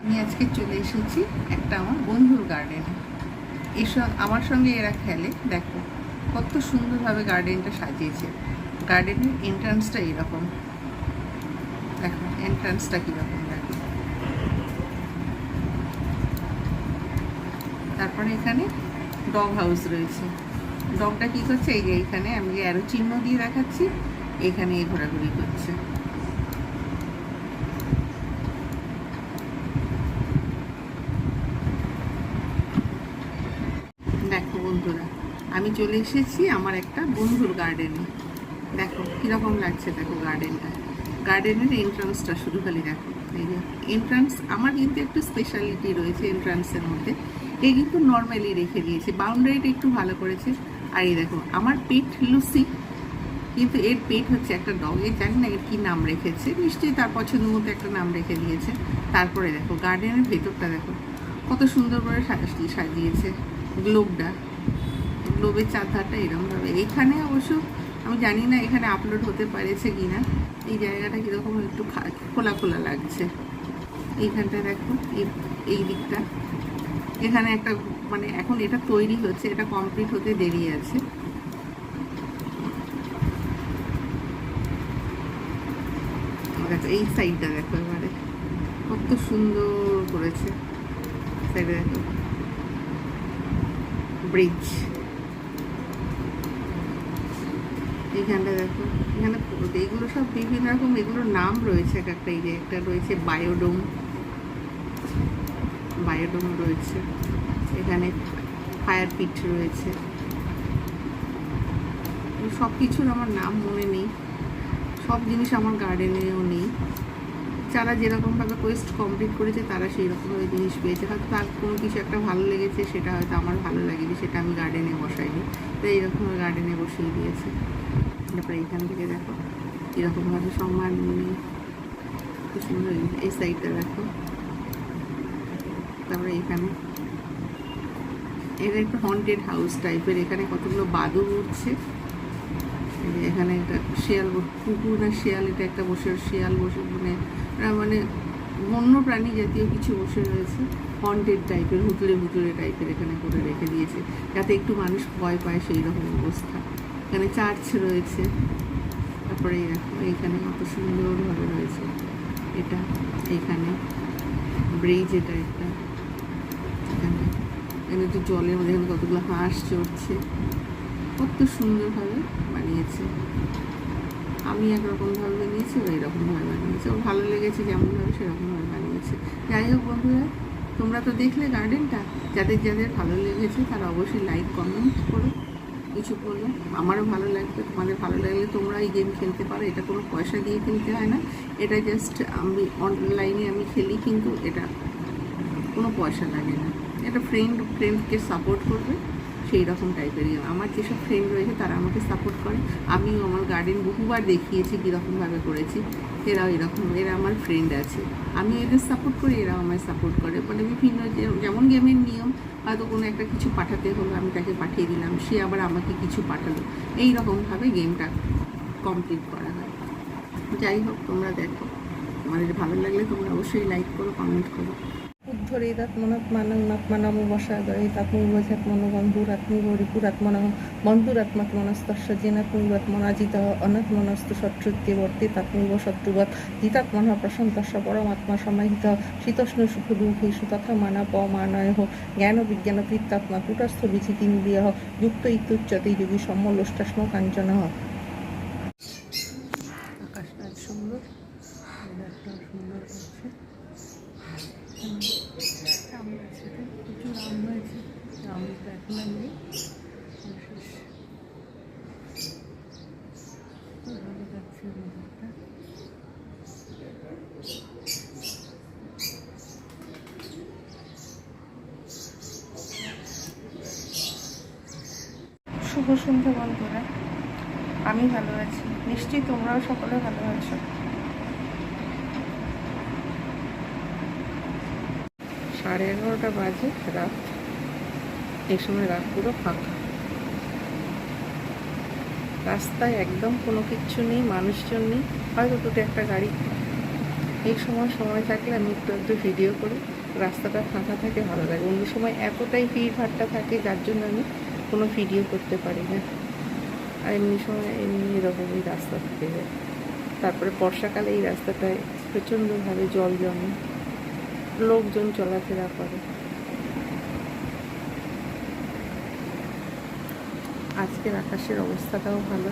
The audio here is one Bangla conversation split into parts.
আমি আজকে চলে এসেছি একটা আমার বন্ধুর গার্ডেনে এসব আমার সঙ্গে এরা খেলে। দেখো, কত সুন্দরভাবে গার্ডেনটা সাজিয়েছে। গার্ডেনের এন্ট্রান্সটা এরকম। দেখো এন্ট্রান্সটা কীরকম দেখো। তারপরে এখানে ডগ হাউস রয়েছে। ডগটা কী করছে? এই যে এখানে আমি যে অ্যারো চিহ্ন দিয়ে দেখাচ্ছি। এখানে ঘোরাঘুরি করছে দেখো বন্ধুরা আমি চলে এসেছি আমার একটা বন্ধুর গার্ডেনে দেখো, কীরকম লাগছে দেখো গার্ডেনটা গার্ডেনের এন্ট্রান্সটা শুধু খালি দেখো। এই যে এন্ট্রান্স আমার কিন্তু একটু স্পেশালিটি রয়েছে এন্ট্রান্সের মধ্যে। এই কিন্তু নর্মালি রেখে দিয়েছে। বাউন্ডারিটা একটু ভালো করেছে। আর এই দেখো, আমার পেট লুসি কিন্তু এর পেট হচ্ছে একটা ডগ এর জানি না এর কী নাম রেখেছে। নিশ্চয়ই তার পছন্দ মতো একটা নাম রেখে দিয়েছে। তারপরে দেখো গার্ডেনের ভেতরটা দেখো। কত সুন্দর করে সাজ- সাজিয়েছে। গ্লোবটা গ্লোবের চারধারটা এরকমভাবে এইখানে অবশ্য আমি জানি না এখানে আপলোড হতে পারেছে কি না এই জায়গাটা কীরকম একটু খোলা খোলা লাগছে। এইখানটা দেখো, এই- এই দিকটা। এখানে একটা মানে এখন এটা তৈরি হচ্ছে, এটা কমপ্লিট হতে দেরি আছে। দেখো, এই সাইডটা দেখো এবারে। কত সুন্দর করেছে। সাইডে দেখো। ব্রিজ এইখানটা দেখো, এখানে এইগুলো সব বিভিন্ন রকম, এগুলোর নাম রয়েছে এক একটা, এই যে একটা রয়েছে বায়োডোম। বায়োডোম রয়েছে। এখানে ফায়ার পিট রয়েছে। সব কিছুর আমার নাম মনে নেই। সব জিনিস আমার গার্ডেনেও নেই। যারা যেরকমভাবে কোয়েস্ট কমপ্লিট করেছে, তারা সেই রকমভাবে জিনিস পেয়েছে। হয়তো তার কোনো কিছু একটা ভালো লেগেছে, সেটা হয়তো আমার ভালো লাগেনি, সেটা আমি গার্ডেনে বসাইনি। তো এইরকমভাবে গার্ডেনে বসিয়ে দিয়েছে। তারপরে এইখান থেকে দেখো। এরকমভাবে সম্মান নিয়ে খুব সুন্দর এই- সাইডটা দেখো তারপরে এখানে। এটা একটু হন্টেড হাউস টাইপের এখানে কতগুলো বাদুর উঠছে। এখানে একটা শিয়াল কুকুর না শিয়াল, এটা একটা বসে, শিয়াল বসে মানে মানে বন্য প্রাণী জাতীয় কিছু বসে রয়েছে। হন্টেড টাইপের হুতলে হুতলে টাইপের এখানে করে রেখে দিয়েছে। যাতে একটু মানুষ ভয় পায় সেই রকম অবস্থা। এখানে চার্চ রয়েছে। তারপরে এই এইখানে কত সুন্দরভাবে রয়েছে। এটা এইখানে ব্রিজ এটা একটা। এখানে এখানে তো জলের মধ্যে এখানে কতগুলো হাঁস চড়ছে। কত সুন্দরভাবে বানিয়েছে। আমি একরকমভাবে বানিয়েছি ও এরকমভাবে বানিয়েছে। ওর ভালো লেগেছে যেমনভাবে সেরকমভাবে বানিয়েছে। যাই হোক বন্ধুরা, তোমরা তো দেখলে গার্ডেনটা যাদের যাদের ভালো লেগেছে তারা অবশ্যই লাইক কমেন্ট করো। কিছু বলো আমারও ভালো লাগবে, তোমাদের ভালো লাগলে তোমরা এই গেম খেলতে পারো। এটা কোনো পয়সা দিয়ে খেলতে হয় না। এটা জাস্ট আমি অনলাইনে আমি খেলি, কিন্তু এটা কোনো পয়সা লাগে না। এটা ফ্রেন্ড ফ্রেন্ডকে সাপোর্ট করবে, সেই রকম টাইপেরই আমার যেসব ফ্রেন্ড রয়েছে, তারা আমাকে সাপোর্ট করে। আমিও আমার গার্ডেন বহুবার দেখিয়েছি কীরকমভাবে করেছি। এরাও এরকম, এরা আমার ফ্রেন্ড আছে। আমি এদের সাপোর্ট করি, এরাও আমায় সাপোর্ট করে। মানে বিভিন্ন যেমন গেমের নিয়ম হয়তো কোনো একটা কিছু পাঠাতে হলো, আমি তাকে পাঠিয়ে দিলাম, সে আবার আমাকে কিছু পাঠালো। এই রকমভাবে গেমটা কমপ্লিট করা হয়। যাই হোক, তোমরা দেখো। তোমাদের ভালো লাগলে তোমরা অবশ্যই লাইক করো কমেন্ট করো। বন্ধুরাত্মিগৌরিপুরাত্মনং বন্ধুরাত্মাত্মনস্তস্য জেনাত্মৈবাত্মনাজিত অনাত্মনস্তু শত্রুত্যবর্তী তাত্মৈব শত্রুবৎ জিতাত্মনः প্রশান্তস্য পরমাত্মা সমাহিত, শীতষ্ণ সুখ দুঃখেষু তথা মানাপমানয় জ্ঞান বিজ্ঞান কৃত্তাত্মা কূটস্থ বিচিতিন্দ্রিয় যুক্ত ইত্যুচ্যতে যোগী সম্মলোষ্টাশ্ম কাঞ্চন আকাশটা আজ সুন্দর ওয়েদারটাও সুন্দর করছে আম গাছে প্রচুর আম হয়েছে আম তো এখন আর নেই আম শেষ খুব ভালো লাগছে ওয়েদারটা শুভ সন্ধ্যা বন্ধুরা। আমি ভালো আছি। নিশ্চয়ই তোমরাও সকলে ভালো আছো। সাড়ে এগারোটা বাজে রাত। এই সময় রাত পুরো ফাঁকা। রাস্তায় একদম কোনো কিচ্ছু নেই, মানুষজন নেই। হয়তো দুটো একটা গাড়ি। এই সময় সময় থাকলে আমি একটু একটু ভিডিও করি। রাস্তাটা ফাঁকা থাকে, ভালো লাগে। অন্য সময় এতটাই ভিড় ভাট্টা থাকে, যার জন্য আমি কোনো ভিডিও করতে পারি না। আর এমনি সময় এমনি এরকমই রাস্তা থেকে যায়। তারপরে বর্ষাকালে এই রাস্তাটায় প্রচণ্ডভাবে জল জমে। লোকজন চলাফেরা করে। আজকের আকাশের অবস্থাটাও ভালো।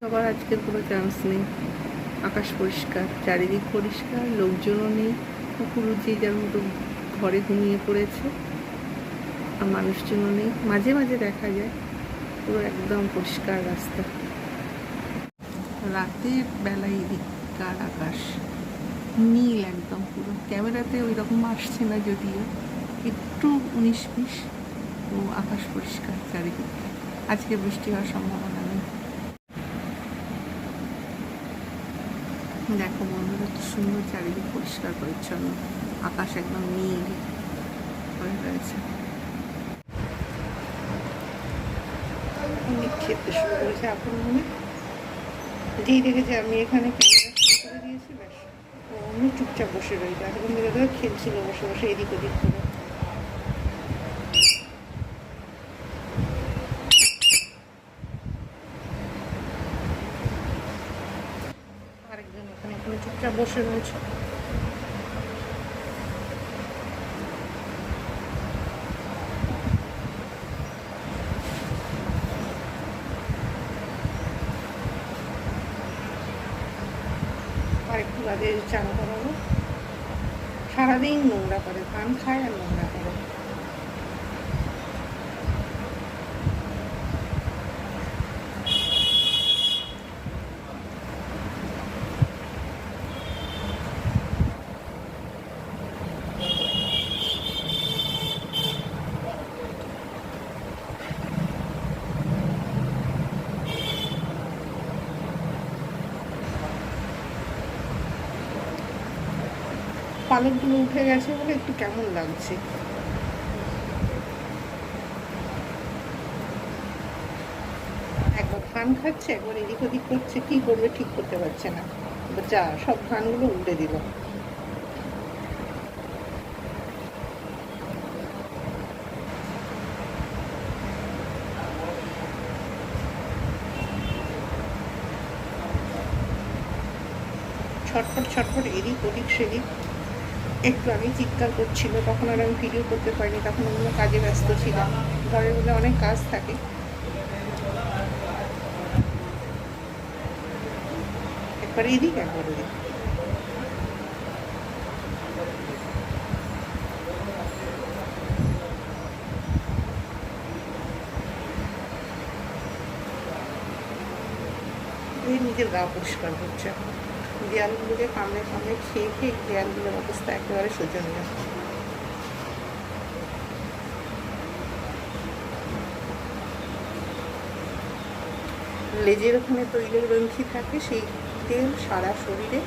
সবার আজকের কোনো চান্স নেই। আকাশ পরিষ্কার, চারিদিক পরিষ্কার, লোকজনও নেই কুকুর যে যার মতো ঘরে ঘুমিয়ে পড়েছে, আর মানুষজনও নেই। মাঝে মাঝে দেখা যায়, পুরো একদম পরিষ্কার রাস্তা। রাতের বেলায় এদিককার আকাশ নীল একদম পুরো। ক্যামেরাতে ওই রকম আসছে না যদিও, একটু উনিশ বিশ, ও আকাশ পরিষ্কার চারিদিকটা আজকে বৃষ্টি হওয়ার সম্ভাবনা নেই দেখো বন্ধুরা কি সুন্দর চারিদিক পরিষ্কার, পরিচ্ছন্ন। আকাশ একদম নীল হয়ে রয়েছে। অনেক খেতে শুরু করেছে এখন মনে যেই দেখেছে আমি এখানে ক্যামেরা করে দিয়েছি, ব্যাস। অমনি চুপচাপ বসে রয়েছে এখন ধরে খেলছিল বসে বসে, এদিক ওদিক করে আরেকজন এখানে এখানে চুপচাপ বসে রয়েছে। চান করাবো সারাদিন নোংরা করে পান খায় আর নোংরা করে। পালকগুলো উঠে গেছে বলে একটু কেমন লাগছে? একবার ধান খাচ্ছে, একবার এদিক ওদিক করছে, কি করবে ঠিক করতে পারছে না। যা, সব ধানগুলো উল্টে দিল। ছটফট ছটফট, এদিক ওদিক, সেদিক। একটু আমি চিৎকার করছিল, তখন আর আমি ভিডিও করতে পারিনি, তখন অন্য কাজে ব্যস্ত ছিলাম। ঘরের মধ্যে অনেক কাজ থাকে। একবার এদিক, একবার ওদিক। নিজের গা পরিষ্কার করছে। দেয়ালগুলোকে কামড়ে কামড়ে খেয়ে খেয়ে দেয়ালগুলোর অবস্থা একেবারে শোচনীয়। লেজের ওখানে তৈলের গ্রন্থি থাকে, সেই তেল সারা শরীরে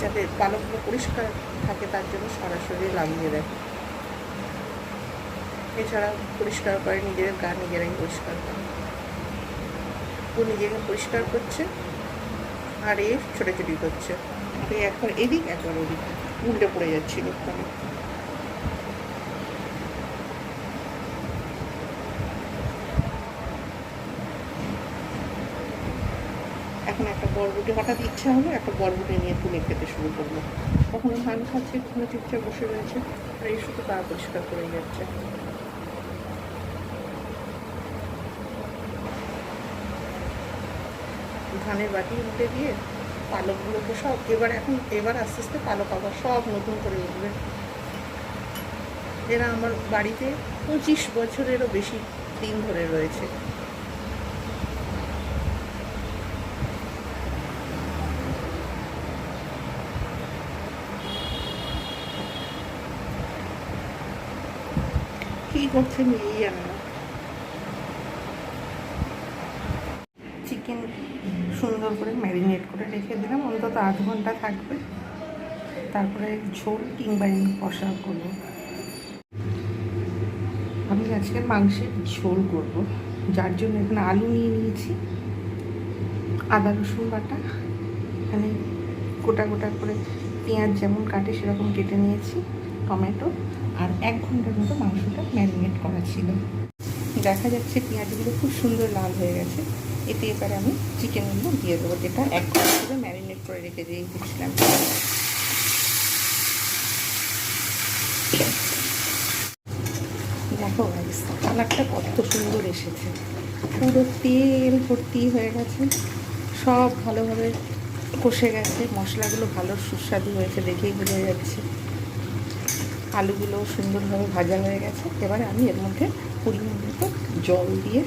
যাতে পালকগুলো পরিষ্কার থাকে, তার জন্য সারা শরীরে লাগিয়ে দেয়। এছাড়া পরিষ্কার করে নিজের গা নিজেরাই পরিষ্কার করে। ও নিজেকে পরিষ্কার করছে। আর এ ছোটাছুটি করছে তো একবার এদিক একবার ওদিক। উল্টে পড়ে যাচ্ছিল ওখানে এখন একটা বরবটি, হঠাৎ ইচ্ছা হলো একটা বরবটি নিয়ে তুলে খেতে শুরু করল। কখনো ধান খাচ্ছে, কখনো চুপচাপ বসে রয়েছে। আর এই শুধু পা পরিষ্কার করে যাচ্ছে। ধানের বাটি উল্টে দিয়ে পালকগুলোকে সব এবার এখন এবার আস্তে আস্তে পালক আবার সব নতুন করে উঠবে। এরা আমার বাড়িতে পঁচিশ বছরেরও বেশি দিন ধরে রয়েছে। কি করছে নিজেই জানে চিকেন সুন্দর করে ম্যারিনেট করে রেখে দিলাম অন্তত আধ ঘণ্টা থাকবে। তারপরে ঝোল কিংবা এমনি কষা করব। আমি আজকে মাংসের ঝোল করব। যার জন্য এখানে আলু নিয়ে নিয়েছি, আদা রসুন বাটা, এখানে গোটা গোটা করে পেঁয়াজ যেমন কাটে সেরকম কেটে নিয়েছি, টমেটো, আর এক ঘণ্টার মতো মাংসটা ম্যারিনেট করা ছিল। দেখা যাচ্ছে পেঁয়াজগুলো খুব সুন্দর লাল হয়ে গেছে। এতে এবারে আমি চিকেনগুলো দিয়ে দেবো, যেটা এক ঘণ্টা ধরে ম্যারিনেট করে রেখে দিয়ে দিয়েছিলাম দেখো কালারটা কত সুন্দর এসেছে। পুরো তেল ভর্তি হয়ে গেছে। সব ভালোভাবে কষে গেছে। মশলাগুলো ভালো সুস্বাদু হয়েছে দেখেই বোঝা যাচ্ছে। আলুগুলো সুন্দরভাবে ভাজা হয়ে গেছে। এবারে আমি এর মধ্যে পরিমাণ মতো জল দিয়ে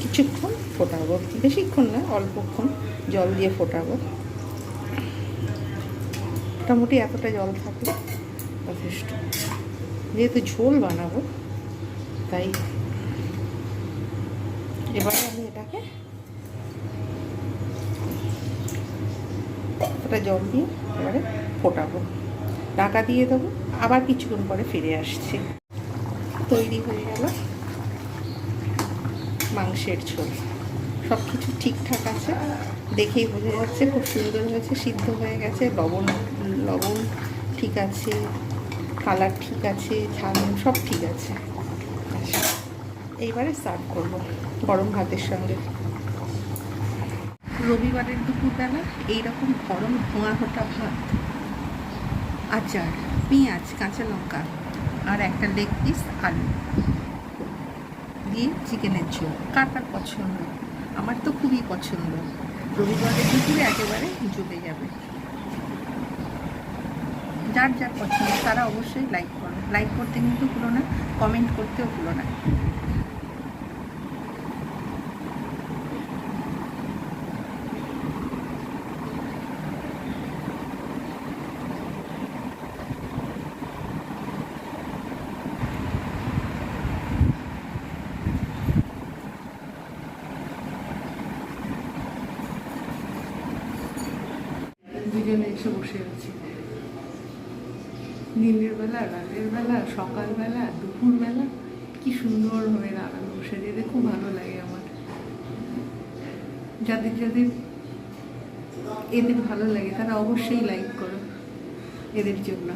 কিছুক্ষণ ফোটাবো। বেশিক্ষণ না, অল্পক্ষণ জল দিয়ে ফোটাবো। মোটামুটি এতটা জল থাকলে যথেষ্ট। যেহেতু ঝোল বানাবো, তাই এবারে আমি এটাকে এতটা জল দিয়ে এবারে ফোটাবো। ঢাকা দিয়ে দেবো, আবার কিছুক্ষণ পরে ফিরে আসছি। তৈরি হয়ে গেল মাংসের ঝোল। সব কিছু ঠিকঠাক আছে। দেখেই বোঝা যাচ্ছে খুব সুন্দর হয়েছে, সিদ্ধ হয়ে গেছে, লবণ লবণ ঠিক আছে কালার ঠিক আছে ঝাল সব ঠিক আছে। এইবারে সার্ভ করব গরম ভাতের সঙ্গে। রবিবারের দুপুরবেলা এইরকম গরম ধোঁয়া ওঠা ভাত, আচার, পেঁয়াজ, কাঁচা লঙ্কা আর একটা লেগ পিস আলু দিয়ে চিকেনের ঝোল। কার কার পছন্দ? আমার তো খুবই পছন্দ। রবিবারের দুপুরে একেবারে জুটে যাবে। যার যার পছন্দ, তারা অবশ্যই লাইক করো। লাইক করতে কিন্তু ভুলো না কমেন্ট করতেও ভুলো না। দুজনে এসে বসে আছি। দিনের বেলা, রাতের বেলা সকালবেলা দুপুরবেলা কি সুন্দরভাবে দাঁড়ানো বসে যেতে খুব ভালো লাগে আমার। যাদের যাদের এদের ভালো লাগে, তারা অবশ্যই লাইক করো এদের জন্য।